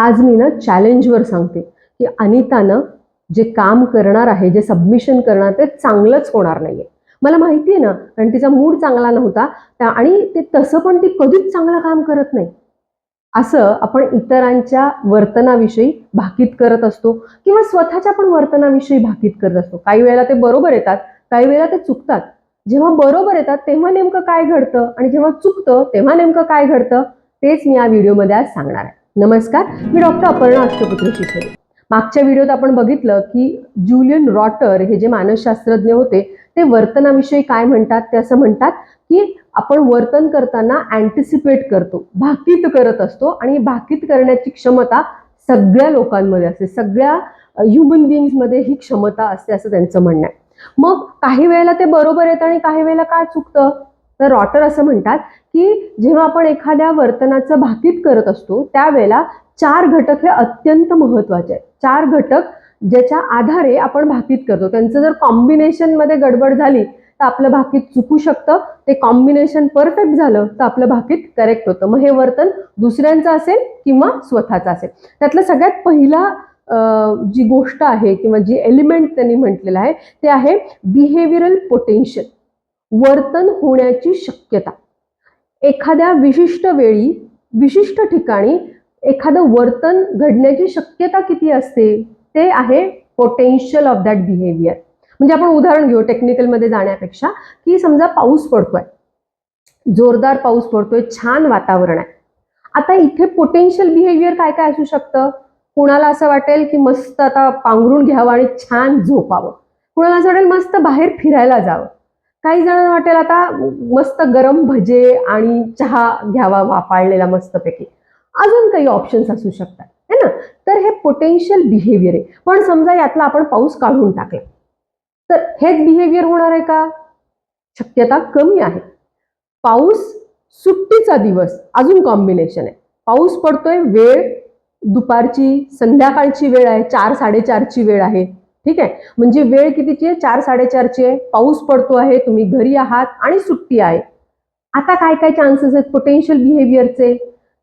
आज मी ना चॅलेंजवर सांगते की अनितानं जे काम करणार आहे जे सबमिशन करणार ते चांगलंच होणार नाहीये. मला माहिती आहे ना कारण तिचा मूड चांगला नव्हता त्या- आणि ते तसं पण ती कधीच चांगलं काम करत नाही. असं आपण इतरांच्या वर्तनाविषयी भाकीत करत असतो किंवा स्वतःच्या पण वर्तनाविषयी भाकीत करत असतो. काही वेळेला ते बरोबर येतात काही वेळेला ते चुकतात. जेव्हा बरोबर येतात तेव्हा नेमकं काय घडतं? आणि जेव्हा चुकतं तेव्हा नेमकं काय घडतं? तेच मी या व्हिडिओमध्ये आज सांगणार आहे. नमस्कार मी डॉक्टर अपर्णा अष्टपुत्र शिसोडे मागच्या व्हिडिओत आपण बघितलं की ज्युलियन रॉटर हे जे मानसशास्त्रज्ञ होते ते वर्तनाविषयी काय म्हणतात? ते असं म्हणतात की आपण वर्तन करताना अँटिसिपेट करतो भाकीत करत असतो आणि भाकीत करण्याची क्षमता सगळ्या लोकांमध्ये असते सगळ्या ह्युमन बिईंग्समध्ये ही क्षमता असते असं त्यांचं म्हणणं आहे. मग काही वेळेला ते बरोबर येतं आणि काही वेळेला काय चुकतं? तर रॉटर असं म्हणतात की जेव्हा आपण एखाद्या वर्तनाचं भाकीत करत असतो त्यावेळेला चार घटक हे अत्यंत महत्त्वाचे आहेत. चार घटक ज्याच्या आधारे आपण भाकीत करतो. त्यांचं जर कॉम्बिनेशनमध्ये गडबड झाली तर आपलं भाकीत चुकू शकतं. ते कॉम्बिनेशन परफेक्ट झालं तर आपलं भाकीत करेक्ट होतं. मग हे वर्तन दुसऱ्यांचं असेल किंवा स्वतःचं असेल. त्यातलं सगळ्यात पहिला जी गोष्ट आहे किंवा जी एलिमेंट त्यांनी म्हटलेलं आहे ते आहे बिहेवियरल पोटेन्शियल वर्तन होण्याची शक्यता. एखाद्या विशिष्ट वेळी विशिष्ट ठिकाणी एखादं वर्तन घडण्याची शक्यता किती असते? ते आहे पोटेन्शियल ऑफ दॅट बिहेवियर म्हणजे आपण उदाहरण घेऊ टेक्निकलमध्ये जाण्यापेक्षा की समजा पाऊस पडतोय. जोरदार पाऊस पडतोय छान वातावरण आहे. आता इथे पोटेन्शियल बिहेवियर काय काय असू शकतं? कुणाला असं वाटेल की मस्त आता पांघरून घ्यावं आणि छान झोपावं. कुणाला असं वाटेल मस्त बाहेर फिरायला जावं. काही जणांना वाटेल आता मस्त गरम भजे आणि चहा घ्यावा वापाळलेला मस्तपैकी. अजून काही ऑप्शन्स असू शकतात है ना? तर हे पोटेन्शियल बिहेवियर आहे. पण समजा यातला आपण पाऊस काढून टाकला. तर हेच बिहेवियर होणार आहे का? शक्यता कमी आहे. पाऊस सुट्टीचा दिवस अजून कॉम्बिनेशन आहे. पाऊस पडतोय वेळ दुपारची संध्याकाळची वेळ आहे चार साडेचारची वेळ आहे. ठीक आहे? म्हणजे वेळ कितीची आहे? चार साडेचारची आहे. पाऊस पडतो आहे तुम्ही घरी आहात आणि सुट्टी आहे. आता काय काय चान्सेस आहेत पोटेन्शियल बिहेवियरचे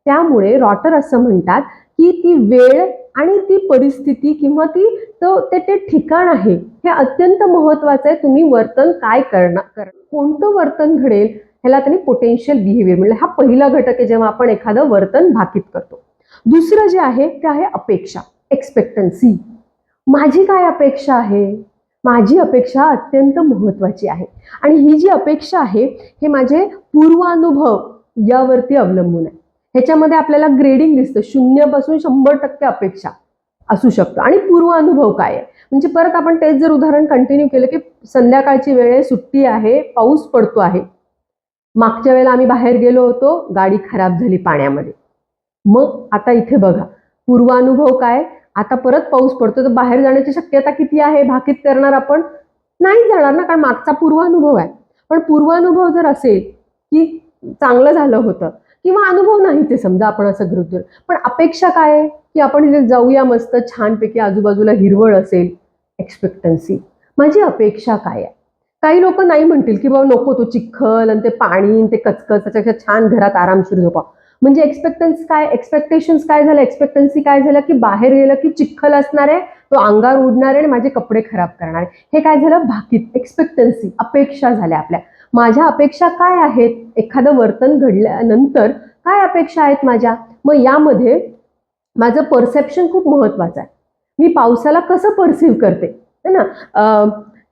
त्यामुळे रॉटर असं म्हणतात की ती वेळ आणि ती परिस्थिती किंवा ती तो ते ते ठिकाण आहे हे अत्यंत महत्वाचं आहे. तुम्ही वर्तन काय करणार? कर कोणतं वर्तन घडेल? ह्याला त्यांनी पोटेन्शियल बिहेवियर म्हणजे हा पहिला घटक आहे जेव्हा आपण एखादं वर्तन भाकीत करतो. दुसरं जे आहे ते आहे अपेक्षा एक्सपेक्टन्सी माझी काय अपेक्षा आहे? माझी अपेक्षा अत्यंत महत्वाची आहे. आणि ही जी अपेक्षा आहे हे माझे पूर्वानुभव यावरती अवलंबून आहे. ह्याच्यामध्ये आपल्याला ग्रेडिंग दिसतं. शून्यपासून शंभर टक्के अपेक्षा असू शकतो. आणि पूर्वानुभव काय आहे? म्हणजे परत आपण तेच जर उदाहरण कंटिन्यू केलं की संध्याकाळची वेळ आहे सुट्टी आहे पाऊस पडतो आहे. मागच्या वेळेला आम्ही बाहेर गेलो होतो गाडी खराब झाली पाण्यामध्ये. मग आता इथे बघा. पूर्वानुभव काय? आता परत पाऊस पडतो तर बाहेर जाण्याची शक्यता किती आहे? भाकीत करणार आपण? नाही जाणार ना कारण मागचा पूर्वानुभव आहे. पण पूर्वानुभव जर असेल की चांगलं झालं होतं किंवा अनुभव नाही ते समजा आपण असं गृह पण अपेक्षा काय आहे? की आपण इथे जाऊया मस्त छानपैकी आजूबाजूला हिरवळ असेल एक्सपेक्टन्सी माझी अपेक्षा काय आहे? काही लोक नाही म्हणतील की बाबा नको तो चिखल आणि ते पाणी आणि ते कचकच त्याच्यापेक्षा छान घरात आरामशीर झोपा. म्हणजे एक्सपेक्टन्स काय एक्सपेक्टेशन्स काय झालं? एक्सपेक्टन्सी काय झालं? की बाहेर गेलं की चिखल असणार आहे तो अंगावर उडणार आहे आणि माझे कपडे खराब करणार आहे. हे काय झालं? भाकीत एक्सपेक्टन्सी अपेक्षा झाल्या आपल्या. माझ्या अपेक्षा काय आहेत? एखादं वर्तन घडल्यानंतर काय अपेक्षा आहेत माझ्या? मग यामध्ये माझं परसेप्शन खूप महत्वाचं आहे. मी पावसाला कसं परसिव्ह करते? है ना?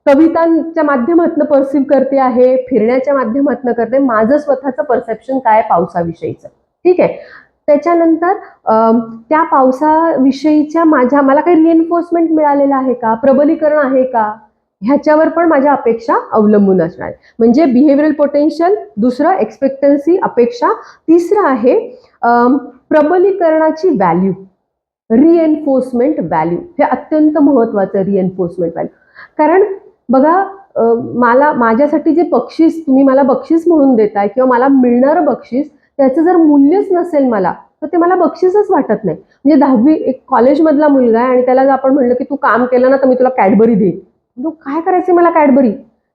कवितांच्या माध्यमातून परसिव्ह करते आहे फिरण्याच्या माध्यमातून करते. माझं स्वतःचं परसेप्शन काय पावसाविषयीचं? ठीक आहे. त्याच्यानंतर त्या पावसाविषयीच्या माझ्या मला काही रिएन्फोर्समेंट मिळालेलं आहे का? प्रबलीकरण आहे का? ह्याच्यावर पण माझ्या अपेक्षा अवलंबून असणार. म्हणजे बिहेवियरल पोटेन्शियल दुसरं एक्सपेक्टन्सी अपेक्षा तिसरं आहे प्रबलीकरणाची व्हॅल्यू रिएन्फोर्समेंट व्हॅल्यू हे अत्यंत महत्वाचं रिएन्फोर्समेंट व्हॅल्यू कारण बघा मला माझ्यासाठी जे बक्षीस तुम्ही मला बक्षीस म्हणून देताय किंवा मला मिळणारं बक्षीस त्याचं जर मूल्यच नसेल मला तर ते मला बक्षीसच वाटत नाही. म्हणजे दहावी एक कॉलेजमधला मुलगा आहे आणि त्याला जर आपण म्हणलं की तू काम केलं ना तर मी तुला कॅडबरी देईन. तू काय करायचं मला कॅडबरी?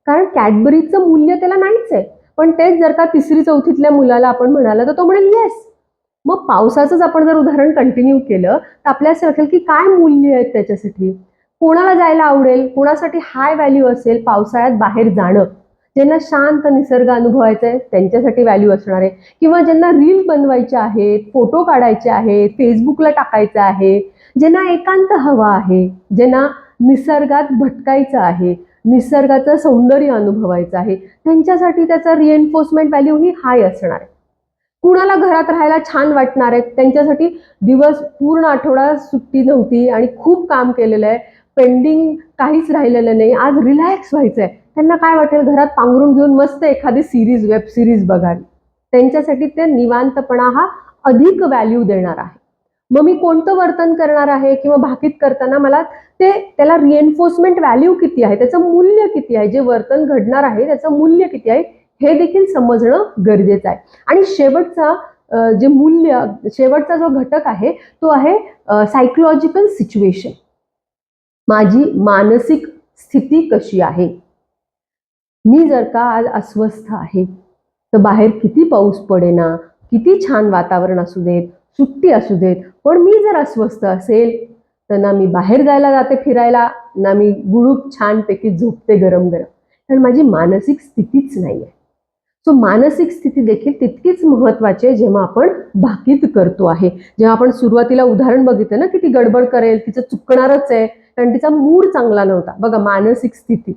कारण कॅडबरीचं मूल्य त्याला नाहीच आहे. पण तेच जर का तिसरी चौथीतल्या मुलाला आपण म्हणाला तर तो म्हणेल येस मग पावसाचंच आपण जर उदाहरण कंटिन्यू केलं तर आपल्याला असं वाटेल की काय मूल्य आहेत त्याच्यासाठी? कोणाला जायला आवडेल? कोणासाठी हाय व्हॅल्यू असेल पावसाळ्यात बाहेर जाणं? ज्यांना शांत निसर्ग अनुभवायचा आहे त्यांच्यासाठी व्हॅल्यू असणार आहे. किंवा ज्यांना रील बनवायचे आहेत फोटो काढायचे आहेत फेसबुकला टाकायचं आहे ज्यांना एकांत हवा आहे ज्यांना निसर्गात भटकायचं आहे निसर्गाचं सौंदर्य अनुभवायचं आहे त्यांच्यासाठी त्याचा रिएन्फोर्समेंट व्हॅल्यू ही हाय असणार आहे. कुणाला घरात राहायला छान वाटणार आहे त्यांच्यासाठी दिवस पूर्ण आठवडा सुट्टी नव्हती आणि खूप काम केलेलं आहे पेंडिंग काहीच राहिलेलं नाही आज रिलॅक्स व्हायचं आहे त्यांना काय वाटेल? घरात पांघरून घेऊन मस्त एखादी सिरीज वेब सिरीज बघावी. त्यांच्यासाठी ते निवांतपणा हा अधिक व्हॅल्यू देणार आहे. मग मी कोणतं वर्तन करणार आहे किंवा भाकीत करताना मला ते त्याला रिएन्फोर्समेंट व्हॅल्यू किती आहे? त्याचं मूल्य किती आहे? जे वर्तन घडणार आहे त्याचं मूल्य किती आहे? हे देखील समजणं गरजेचं आहे. आणि शेवटचा जे मूल्य शेवटचा जो घटक आहे तो आहे सायकोलॉजिकल सिच्युएशन माझी मानसिक स्थिती कशी आहे? मी जर का आज अस्वस्थ आहे तर बाहेर किती पाऊस पडेना किती छान वातावरण असू देत सुट्टी असू देत पण मी जर अस्वस्थ असेल तर ना मी बाहेर जायला जाते फिरायला ना मी गुळूप छानपैकी झोपते गरम गरम. कारण माझी मानसिक स्थितीच नाही आहे सो मानसिक स्थिती देखील तितकीच महत्वाची आहे जेव्हा आपण भाकीत करतो आहे. जेव्हा आपण सुरुवातीला उदाहरण बघितलं ना की ती गडबड करेल तिचं चुकणारच आहे कारण तिचा मूड चांगला नव्हता. बघा मानसिक स्थिती.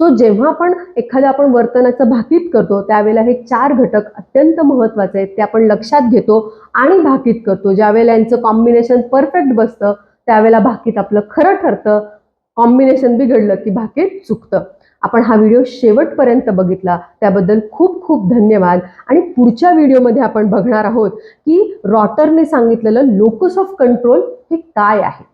सो जेव्हा आपण एखाद्या आपण वर्तनाचं भाकीत करतो त्यावेळेला हे चार घटक अत्यंत महत्त्वाचे आहेत ते आपण लक्षात घेतो आणि भाकीत करतो. ज्यावेळेला यांचं कॉम्बिनेशन परफेक्ट बसतं त्यावेळेला भाकीत आपलं खरं ठरतं कॉम्बिनेशन बिघडलं की भाकीत चुकतं. आपण हा व्हिडिओ शेवटपर्यंत बघितला त्याबद्दल खूप खूप धन्यवाद. आणि पुढच्या व्हिडिओमध्ये आपण बघणार आहोत की रॉटरने सांगितलेलं लोकस ऑफ कंट्रोल हे काय आहे.